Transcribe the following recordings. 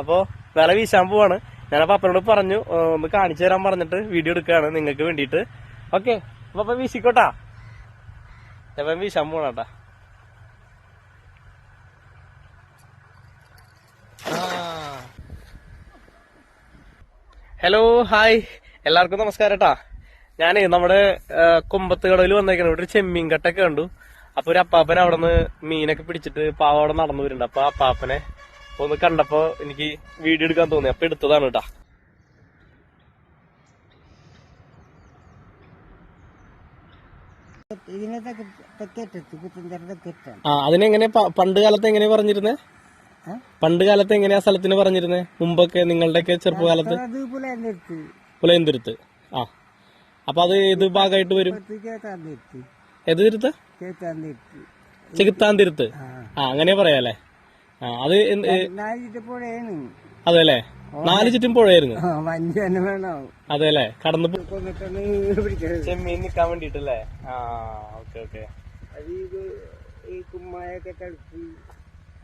അപ്പൊ വില വീശാൻ പോവാണ്. ഞാനപ്പോ അപ്പനോട് പറഞ്ഞു ഒന്ന് കാണിച്ചു തരാൻ പറഞ്ഞിട്ട് വീഡിയോ എടുക്കുകയാണ് നിങ്ങൾക്ക് വേണ്ടിയിട്ട്. ഓക്കെ അപ്പൊ അപ്പൊ വീശിക്കോട്ടാ. അപ്പൊ വീശാൻ പോണാട്ടാ ഹലോ ഹായ് എല്ലാവർക്കും നമസ്കാരം കേട്ടാ ഞാനേ നമ്മുടെ കുമ്പത്ത് കടവിൽ വന്നേക്കണം. ഇവിടെ ഒരു ചെമ്മീൻ കട്ടൊക്കെ കണ്ടു. അപ്പൊ ഒരു അപ്പാപ്പൻ അവിടെ നിന്ന് മീനൊക്കെ പിടിച്ചിട്ട് പാവ അവിടെ നടന്നു വരുന്നുണ്ട്. അപ്പൊ ആ അപ്പാപ്പനെ ഒന്ന് കണ്ടപ്പോ എനിക്ക് വീഡിയോ എടുക്കാൻ തോന്നി. അപ്പൊ എടുത്തതാണ് കേട്ടാ ആ അതിനെങ്ങനെ പണ്ട് കാലത്ത് എങ്ങനെ പറഞ്ഞിരുന്നേ? പണ്ട് കാലത്ത് എങ്ങനെയാ സ്ഥലത്തിന് പറഞ്ഞിരുന്നേ? മുമ്പൊക്കെ നിങ്ങളുടെയൊക്കെ ചെറുപ്പകാലത്ത്? പുലയന്തിരുത്ത്. ആ. അപ്പൊ അത് ഏത് ഭാഗമായിട്ട് വരും? ഏത് തിരുത്ത്? ചെകുത്താന്തിരുത്ത്. ആ. അങ്ങനെ പറയാല്ലേ? അത് അതെല്ലേ? നാല് ചുറ്റും പുഴയായിരുന്നു അതെല്ലേ? കടന്നു ചെമ്മീൻ നിക്കാൻ വേണ്ടിട്ടല്ലേ ആ ഓക്കെ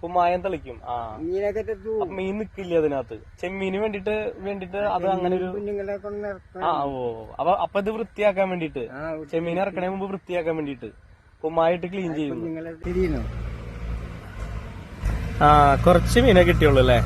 കുമ്മായം തളിക്കും. ആ. മീനൊക്കെ മീൻ നിക്കില്ല അതിനകത്ത്? ചെമ്മീന് വേണ്ടിട്ട് വേണ്ടിട്ട് അത് അങ്ങനെ ഒരു ആ ഓ അപ്പൊ അപ്പൊ ഇത് വൃത്തിയാക്കാൻ വേണ്ടിട്ട് ചെമ്മീൻ ഇറക്കണേ മുമ്പ് വൃത്തിയാക്കാൻ വേണ്ടിട്ട് കുമ്മായിട്ട് ക്ലീൻ ചെയ്യുന്നു. ആ കുറച്ച് മീനെ കിട്ടിയുള്ളൂ അല്ലേ?